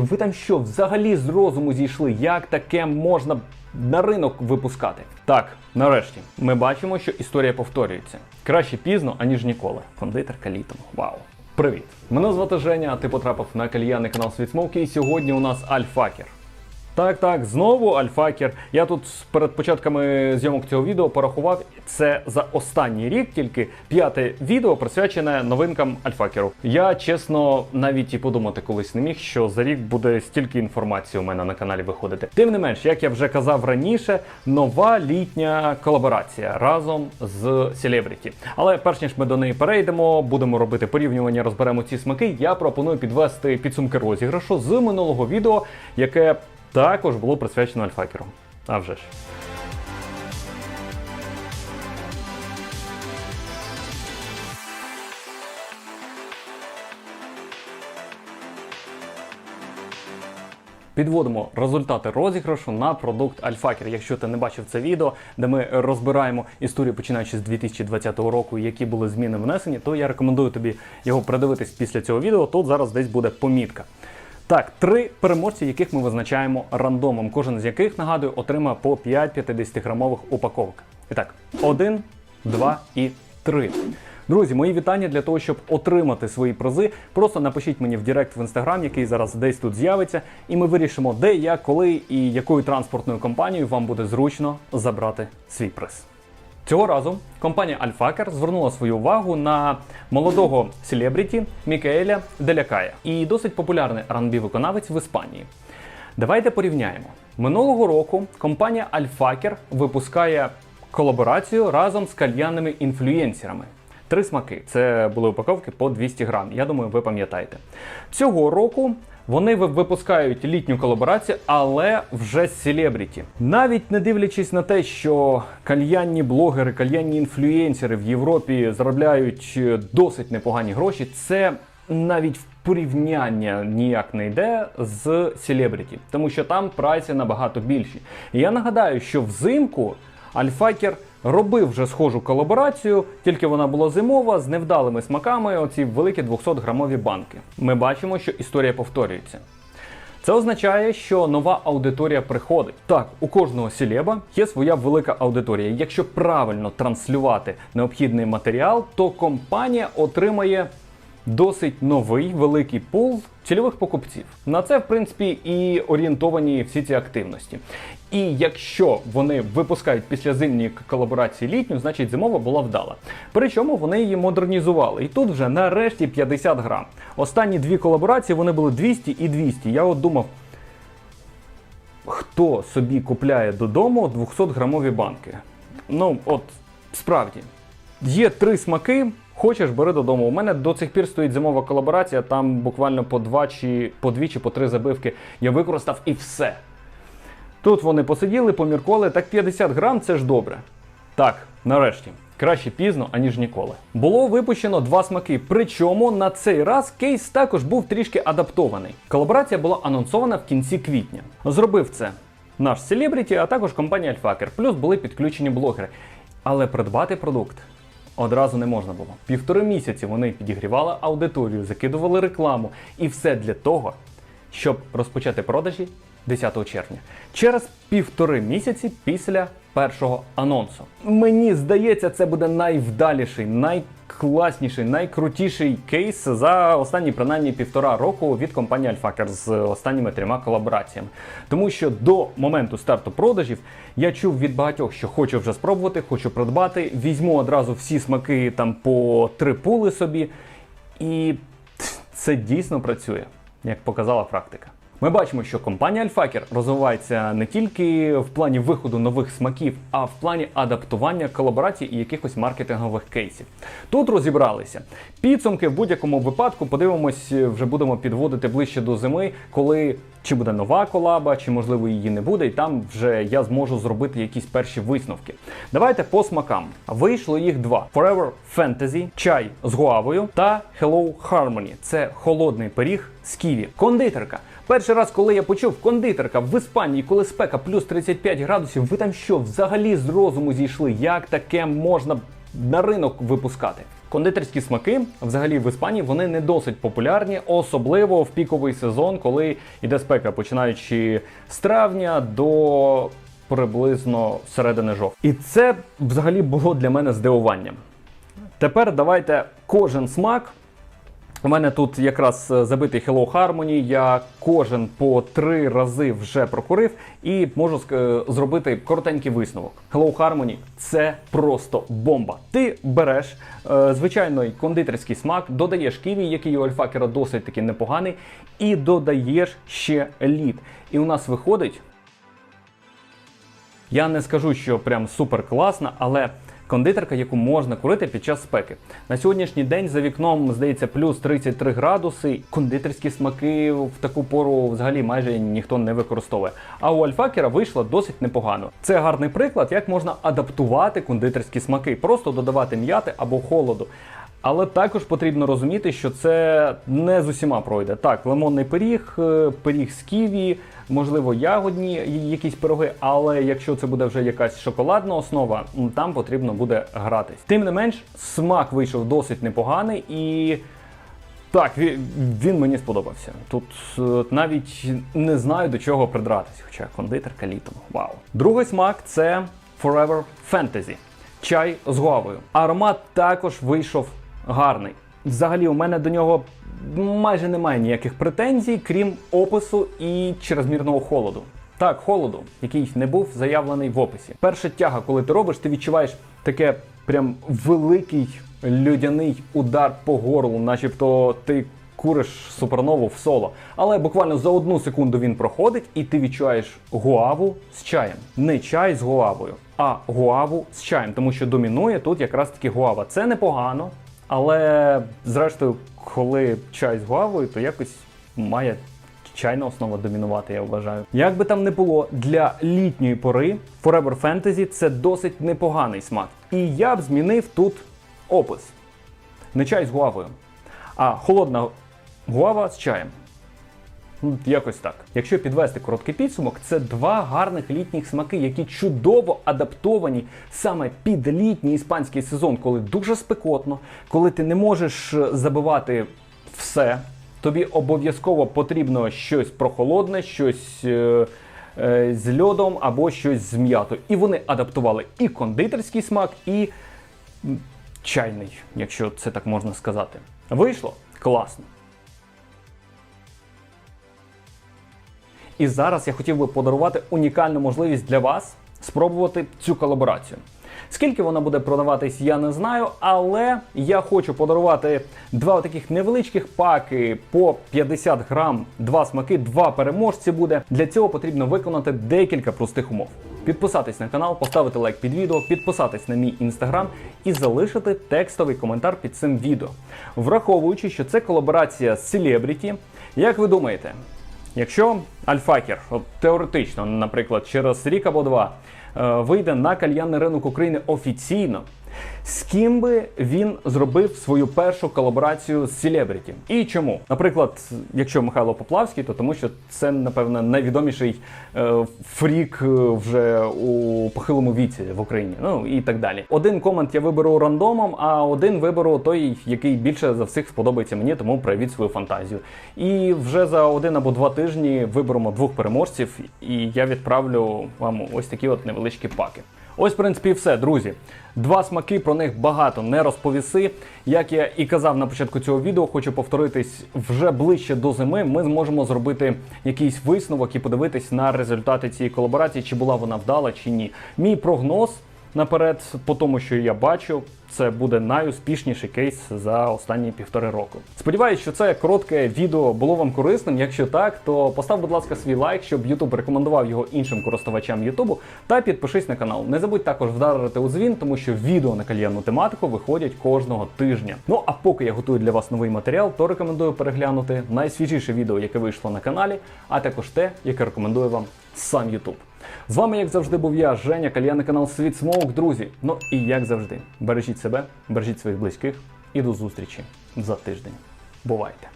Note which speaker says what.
Speaker 1: Ви там що, взагалі з розуму зійшли? Як таке можна на ринок випускати? Так, нарешті, ми бачимо, що історія повторюється. Краще пізно, аніж ніколи. Кондитерка літом. Вау. Привіт! Мене звати Женя, а ти потрапив на кальянний канал Світ Смоки, і сьогодні у нас Альфакер. Так, так, знову Альфакер. Я тут перед початками зйомок цього відео порахував це за останній рік, тільки п'яте відео присвячене новинкам Альфакеру. Я чесно навіть і подумати колись не міг, що за рік буде стільки інформації у мене на каналі виходити. Тим не менш, як я вже казав раніше, нова літня колаборація разом з Celebrity. Але перш ніж ми до неї перейдемо, будемо робити порівнювання, розберемо ці смаки. Я пропоную підвести підсумки розіграшу з минулого відео, яке також було присвячено Альфакеру. А вже ж. Підводимо результати розіграшу на продукт Альфакер. Якщо ти не бачив це відео, де ми розбираємо історію починаючи з 2020 року, які були зміни внесені, то я рекомендую тобі його передивитись після цього відео. Тут зараз десь буде помітка. Так, три переможці, яких ми визначаємо рандомом. Кожен з яких, нагадую, отримає по 5 50-грамових упаковок. І так, один, два і три. Друзі, мої вітання для того, щоб отримати свої призи. Просто напишіть мені в Директ в інстаграм, який зараз десь тут з'явиться, і ми вирішимо, де, як, коли і якою транспортною компанією вам буде зручно забрати свій приз. Цього разу компанія Альфакер звернула свою увагу на молодого селебріті Мікаеля Делякая і досить популярний R&B виконавець в Іспанії. Давайте порівняємо. Минулого року компанія Альфакер випускає колаборацію разом з кальянними інфлюєнсерами. Три смаки. Це були упаковки по 200 грам. Я думаю, ви пам'ятаєте. Цього року вони випускають літню колаборацію, але вже з селебріті. Навіть не дивлячись на те, що кальянні блогери, кальянні інфлюєнсери в Європі заробляють е, досить непогані гроші, це навіть в порівняння ніяк не йде з селебріті, тому що там прайси набагато більші. І я нагадаю, що взимку Альфакер робив вже схожу колаборацію, тільки вона була зимова з невдалими смаками. Оці великі 200-грамові банки. Ми бачимо, що історія повторюється. Це означає, що нова аудиторія приходить. Так, у кожного сілеба є своя велика аудиторія. Якщо правильно транслювати необхідний матеріал, то компанія отримає досить новий великий пул цільових покупців. На це, в принципі, і орієнтовані всі ці активності. І якщо вони випускають після зимньої колаборації літню, значить зимова була вдала. Причому вони її модернізували. І тут вже нарешті 50 грам. Останні дві колаборації вони були 200 і 200. Я от думав, хто собі купляє додому 200-грамові банки? Ну, от справді. Є три смаки. Хочеш, бери додому. У мене до цих пір стоїть зимова колаборація, там буквально по два чи по дві чи по три забивки я використав і все. Тут вони посиділи, поміркували, так 50 грам це ж добре. Так, нарешті. Краще пізно, аніж ніколи. Було випущено два смаки, причому на цей раз кейс також був трішки адаптований. Колаборація була анонсована в кінці квітня. Зробив це наш селебріті, а також компанія Альфакер. Плюс були підключені блогери. Але придбати продукт одразу не можна було. Півтори місяці вони підігрівали аудиторію, закидували рекламу, і все для того, щоб розпочати продажі 10 червня. Через півтори місяці після першого анонсу. Мені здається, це буде найвдаліший, найкласніший, найкрутіший кейс за останні принаймні півтора року від компанії Альфакер з останніми трьома колабораціями. Тому що до моменту старту продажів я чув від багатьох, що хочу вже спробувати, хочу придбати, візьму одразу всі смаки там по три пули собі. І це дійсно працює, як показала практика. Ми бачимо, що компанія Альфакер розвивається не тільки в плані виходу нових смаків, а в плані адаптування колаборацій і якихось маркетингових кейсів. Тут розібралися підсумки в будь-якому випадку. Подивимось, вже будемо підводити ближче до зими, коли чи буде нова колаба, чи можливо її не буде, і там вже я зможу зробити якісь перші висновки. Давайте по смакам. Вийшло їх два: Forever Fantasy, чай з гуавою та Hello Harmony. Це холодний пиріг з ківі. Кондитерка. Перший раз, коли я почув кондитерка в Іспанії, коли спека плюс 35 градусів, ви там що взагалі з розуму зійшли? Як таке можна на ринок випускати? Кондитерські смаки, взагалі в Іспанії, вони не досить популярні, особливо в піковий сезон, коли йде спека, починаючи з травня до приблизно середини жовтня. І це взагалі було для мене здивуванням. Тепер давайте кожен смак. У мене тут якраз е, забитий Hello Harmony, я кожен по три рази вже прокурив і можу е, зробити коротенький висновок. Hello Harmony – це просто бомба. Ти береш е, звичайний кондитерський смак, додаєш ківі, який у альфакера досить таки непоганий, і додаєш ще лід. І у нас виходить я не скажу, що прям супер класна, але кондитерка, яку можна курити під час спеки. На сьогоднішній день за вікном, здається, плюс 33 градуси. Кондитерські смаки в таку пору взагалі майже ніхто не використовує. А у Альфакера вийшло досить непогано. Це гарний приклад, як можна адаптувати кондитерські смаки, просто додавати м'яти або холоду. Але також потрібно розуміти, що це не з усіма пройде. Так, лимонний пиріг, е, пиріг з ківі, можливо, ягодні якісь пироги, але якщо це буде вже якась шоколадна основа, там потрібно буде гратись. Тим не менш, смак вийшов досить непоганий і. Так, він, мені сподобався. Тут е, навіть не знаю до чого придратись, хоча кондитерка літом. Вау. Другий смак це Forever Fantasy. Чай з гуавою. Аромат також вийшов гарний. Взагалі, у мене до нього майже немає ніяких претензій, крім опису і чрезмірного холоду. Так, холоду, який не був заявлений в описі. Перша тяга, коли ти робиш, ти відчуваєш таке прям великий людяний удар по горлу, начебто ти куриш супернову в соло. Але буквально за одну секунду він проходить, і ти відчуваєш гуаву з чаєм. Не чай з гуавою, а гуаву з чаєм, тому що домінує тут якраз таки гуава. Це непогано, але зрештою, коли чай з гуавою, то якось має чайна основа домінувати, я вважаю. Як би там не було, для літньої пори Forever Fantasy це досить непоганий смак. І я б змінив тут опис. Не чай з гуавою, а холодна гуава з чаєм. Ну, Якось так. Якщо підвести короткий підсумок, це два гарних літніх смаки, які чудово адаптовані саме під літній іспанський сезон, коли дуже спекотно, коли ти не можеш е, забивати все. Тобі обов'язково потрібно щось прохолодне, щось е, е, з льодом або щось з м'ятою. І вони адаптували і кондитерський смак, і чайний, якщо це так можна сказати. Вийшло класно. І зараз я хотів би подарувати унікальну можливість для вас спробувати цю колаборацію. Скільки вона буде продаватись, я не знаю, але я хочу подарувати два таких невеличких паки по 50 грам, два смаки, два переможці буде. Для цього потрібно виконати декілька простих умов. Підписатись на канал, поставити лайк під відео, підписатись на мій інстаграм і залишити текстовий коментар під цим відео. Враховуючи, що це колаборація з Celebrity, як ви думаєте, Якщо Альфакер, от теоретично, наприклад, через рік або два е, вийде на кальянний ринок України офіційно, з ким би він зробив свою першу колаборацію з Celebrity? І чому? Наприклад, якщо Михайло Поплавський, то тому що це, напевно, найвідоміший е, фрік е, вже у похилому віці в Україні. Ну і так далі. Один комент я виберу рандомом, а один виберу той, який більше за всіх сподобається мені, тому проявіть свою фантазію. І вже за один або два тижні виберемо двох переможців, і я відправлю вам ось такі от невеличкі паки. Ось, в принципі, все, друзі. Два смаки, про них багато не розповіси. Як я і казав на початку цього відео, хочу повторитись вже ближче до зими. Ми зможемо зробити якийсь висновок і подивитись на результати цієї колаборації, чи була вона вдала, чи ні. Мій прогноз наперед, по тому, що я бачу, це буде найуспішніший кейс за останні півтори року. Сподіваюсь, що це коротке відео було вам корисним. Якщо так, то постав, будь ласка, свій лайк, щоб YouTube рекомендував його іншим користувачам YouTube, та підпишись на канал. Не забудь також вдарити у дзвін, тому що відео на кальянну тематику виходять кожного тижня. Ну а поки я готую для вас новий матеріал, то рекомендую переглянути найсвіжіше відео, яке вийшло на каналі, а також те, яке рекомендує вам сам YouTube. З вами, як завжди, був я, Женя, кальянний канал Світ Смоук, друзі. Ну і як завжди, бережіть себе, бережіть своїх близьких і до зустрічі за тиждень. Бувайте!